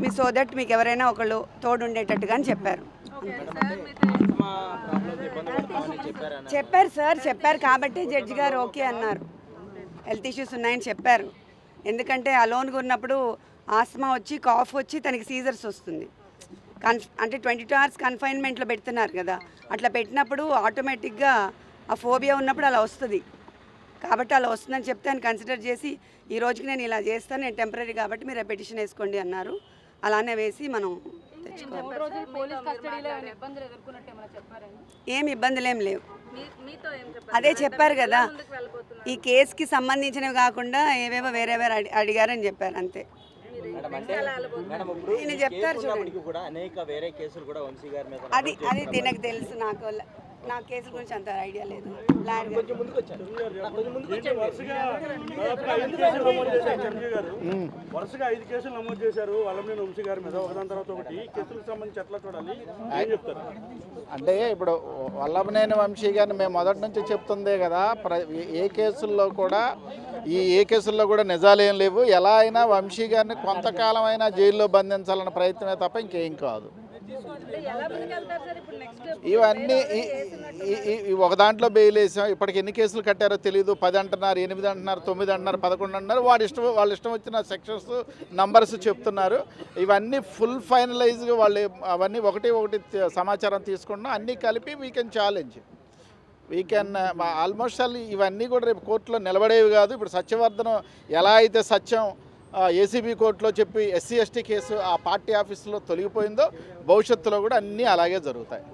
Me so that మీకు ఎవరైనా ఒకళ్ళు తోడు ఉండేటట్టుగా అని చెప్పారు. చెప్పారు సార్ చెప్పారు కాబట్టి జడ్జి గారు ఓకే అన్నారు. హెల్త్ ఇష్యూస్ ఉన్నాయని చెప్పారు. ఎందుకంటే అలోన్గా ఉన్నప్పుడు ఆస్మా వచ్చి కాఫ్ వచ్చి తనకి సీజర్స్ వస్తుంది. కన్ అంటే ట్వంటీ టూ అవర్స్ కన్ఫైన్మెంట్లో పెడుతున్నారు కదా. అట్లా పెట్టినప్పుడు ఆటోమేటిక్గా ఆ ఫోబియా ఉన్నప్పుడు అలా వస్తుంది. కాబట్టి అలా వస్తుందని చెప్తే ఆయన కన్సిడర్ చేసి ఈ రోజుకి నేను ఇలా చేస్తాను నేను టెంపరీ కాబట్టి మీరు పెటిషన్ వేసుకోండి అన్నారు. అలానే వేసి మనం ఏం ఇబ్బందులు ఏం లేవు అదే చెప్పారు కదా ఈ కేసుకి సంబంధించినవి కాకుండా ఏవేవో వేరే వేరే అడి అడిగారని చెప్పారు అంతే. చెప్తారు చూడండి. ఉన్నప్పటికీ కూడా అనేక వేరే కేసులు కూడా వంశీ గారి మీద అది అది దీనికి తెలుసు నాకు. నా కేసుల గురించి అంత ఐడియా లేదు. వరుసగా ఐదు కేసులు నమోదు చేశారు వంశీ గారి మీద. ఒకదాని తర్వాత ఒకటి. కేసులకు సంబంధించి ఎట్లా చూడాలి? ఏం చెప్తారు? అంటే ఇప్పుడు వల్లభనేని వంశీ గారిని మేము మొదటి నుంచి చెప్తుందే కదా ప్ర ఏ కేసుల్లో కూడా ఈ ఏ కేసుల్లో కూడా నిజాలు ఏం లేవు. ఎలా అయినా వంశీ గారిని కొంతకాలం అయినా జైల్లో బంధించాలన్న ప్రయత్నమే తప్ప ఇంకేం కాదు. ఇవన్నీ ఒక దాంట్లో బెయిల్ వేసాం. ఇప్పటికి ఎన్ని కేసులు కట్టారో తెలియదు పది అంటున్నారు ఎనిమిది అంటున్నారు తొమ్మిది అంటున్నారు పదకొండు అంటున్నారు. వాడి ఇష్టం వాళ్ళ ఇష్టం వచ్చిన సెక్షన్స్ నంబర్స్ చెప్తున్నారు. ఇవన్నీ ఫుల్ ఫైనలైజ్గా వాళ్ళు అవన్నీ ఒకటి ఒకటి సమాచారం తీసుకున్నా అన్నీ కలిపి we can challenge we can almost all ఇవన్నీ కూడా రేపు కోర్టులో నిలబడేవి కాదు. ఇప్పుడు సత్యవర్ధనం ఎలా అయితే సత్యం ఏసీబీ కోర్టులో చెప్పి ఎస్సీ ఎస్టీ కేసు ఆ పార్టీ ఆఫీసులో తొలగిపోయిందో భవిష్యత్తులో కూడా అన్నీ అలాగే జరుగుతాయి.